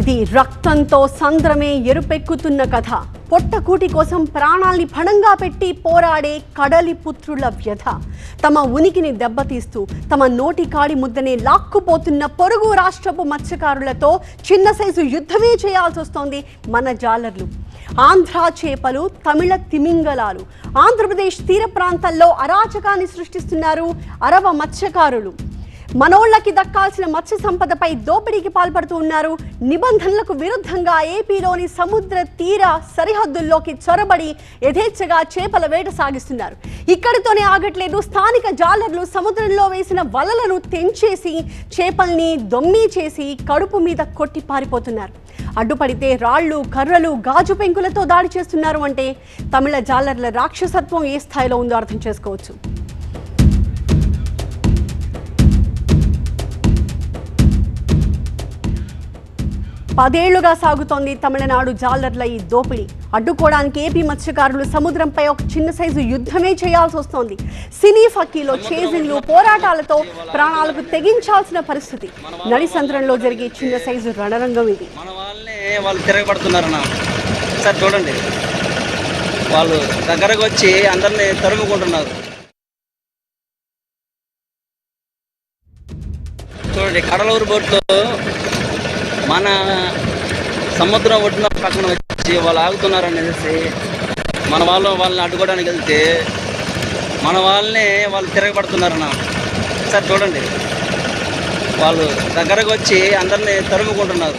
ఇది రక్తంతో సంద్రమే ఎరుపెక్కుతున్న కథ. పొట్టకూటి కోసం ప్రాణాల్ని పణంగా పెట్టి పోరాడే కడలి పుత్రుల వ్యధ. తమ ఉనికిని దెబ్బతీస్తూ తమ నోటి కాడి ముద్దనే లాక్కుపోతున్న పొరుగు రాష్ట్రపు మత్స్యకారులతో చిన్న సైజు యుద్ధమే చేయాల్సి వస్తోంది మన జాలర్లు. ఆంధ్ర చేపలు తమిళ తిమింగలాలు ఆంధ్రప్రదేశ్ తీర ప్రాంతాల్లో అరాచకాన్ని సృష్టిస్తున్నారు అరవ మత్స్యకారులు. మనోళ్ళకి దక్కాల్సిన మత్స్య సంపదపై దోపిడీకి పాల్పడుతూ ఉన్నారు. నిబంధనలకు విరుద్ధంగా ఏపీలోని సముద్ర తీర సరిహద్దుల్లోకి చొరబడి యథేచ్ఛగా చేపల వేట సాగిస్తున్నారు. ఇక్కడితోనే ఆగట్లేదు. స్థానిక జాలర్లు సముద్రంలో వేసిన వలలను తెంచేసి చేపల్ని దొమ్మి చేసి కడుపు మీద కొట్టి పారిపోతున్నారు. అడ్డుపడితే రాళ్ళు కర్రలు గాజు పెంకులతో దాడి చేస్తున్నారు అంటే తమిళ జాలర్ల రాక్షసత్వం ఏ స్థాయిలో ఉందో అర్థం చేసుకోవచ్చు. పదేళ్ళుగా సాగుతోంది తమిళనాడు జాలర్ల ఈ దోపిడీ. అడ్డుకోవడానికి ఏపీ మత్స్యకారులు సముద్రంపై ఒక చిన్న సైజు యుద్ధమే చేయాల్సి వస్తోంది. సినీ ఫక్కీలో చేజిన్లు పోరాటాలతో ప్రాణాలకు తెగించాల్సిన పరిస్థితి. నడిసంద్రంలో జరిగే చిన్న సైజు రణరంగం ఇది. వాళ్ళు తిరగబడుతున్నారన్న. సార్ చూడండి. వాళ్ళు దగ్గరకు వచ్చి అందరినీ తరుముకుంటున్నారు. చూడండి కడలూరు బోట్లో మన సముద్రం ఒడ్డున పక్కన వచ్చి వాళ్ళు ఆగుతున్నారు అనేసి మన వాళ్ళు వాళ్ళని అడ్డుకోవడానికి వెళ్తే మన వాళ్ళని వాళ్ళు తిరగబడుతున్నారన్న. సార్ చూడండి. వాళ్ళు దగ్గరకు వచ్చి అందరినీ తరుముకుంటున్నారు.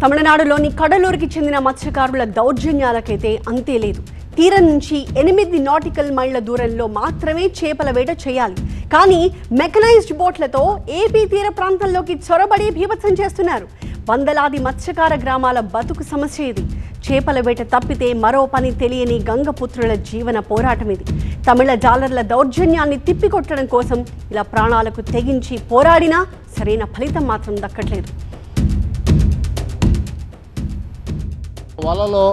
తమిళనాడులోని కడలూరుకి చెందిన మత్స్యకారుల దౌర్జన్యాలకైతే అంతే లేదు. తీరం నుంచి ఎనిమిది నాటికల్ మైళ్ళ దూరంలో మాత్రమే చేపల వేట చేయాలి. కానీ మెకనైజ్డ్ బోట్లతో ఏపీ తీర ప్రాంతంలోకి చొరబడి భీభత్సం చేస్తున్నారు. వందలాది మత్స్యకార గ్రామాల బతుకు సమస్య ఇది. చేపల వేట తప్పితే మరో పని తెలియని గంగపుత్రుల జీవన పోరాటం ఇది. తమిళ జాలర్ల దౌర్జన్యాన్ని తిప్పికొట్టడం కోసం ఇలా ప్రాణాలకు తెగించి పోరాడినా సరైన ఫలితం మాత్రం దక్కట్లేదు. వలలో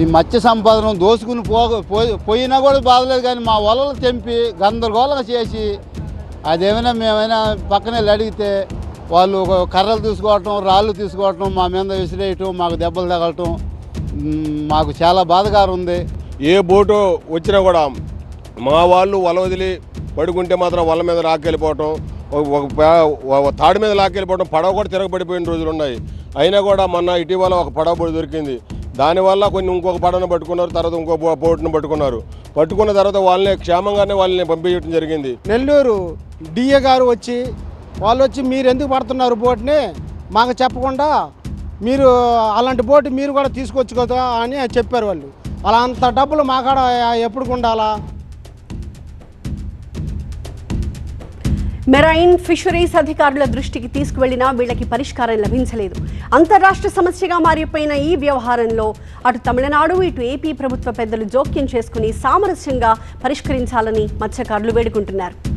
ఈ మత్స్య సంపాదన దోసుకుని పో పోయి- పోయినా కూడా బాధలేదు కానీ మా వలలు తెంపి గందరగోళంగా చేసి అదేమైనా మేమైనా పక్కన అడిగితే వాళ్ళు కర్రలు తీసుకోవటం రాళ్ళు తీసుకోవటం మా మీద విసిరేయటం మాకు దెబ్బలు తగలటం మాకు చాలా బాధగారు ఉంది. ఏ బోటు వచ్చినా కూడా మా వాళ్ళు వల వదిలి పడుకుంటే మాత్రం వల మీద లాక్కెళ్ళిపోవటం ఒక- తాడు మీద లాక్కెళ్ళిపోవటం పడవ కూడా తిరగబడిపోయిన రోజులు ఉన్నాయి. అయినా కూడా మొన్న ఇటీవల ఒక పడవ దొరికింది. దానివల్ల కొన్ని ఇంకొక పడవను పట్టుకున్నారు తర్వాత ఇంకో బోట్ను బోటును పట్టుకున్నారు. పట్టుకున్న తర్వాత వాళ్ళని క్షేమంగానే వాళ్ళని పంపించడం జరిగింది. నెల్లూరు డిఏ గారు వచ్చి వాళ్ళు వచ్చి మీరు ఎందుకు పడుతున్నారు బోట్ని మాకు చెప్పకుండా మీరు అలాంటి బోటు మీరు కూడా తీసుకోవచ్చు కదా అని చెప్పారు వాళ్ళు. అలా అంత డబ్బులు మాకాడ ఎప్పుడు ఉండాలా? మెరైన్ ఫిషరీస్ అధికారుల దృష్టికి తీసుకువెళ్ళినా వీళ్ళకి పరిష్కారం లభించలేదు. అంతరాష్ట్ర సమస్యగా మారిపోయిన ఈ వ్యవహారంలో అటు తమిళనాడు ఇటు ఏపీ ప్రభుత్వ పెద్దలు జోక్యం చేసుకుని సామరస్యంగా పరిష్కరించాలని మత్స్యకారులు వేడుకుంటున్నారు.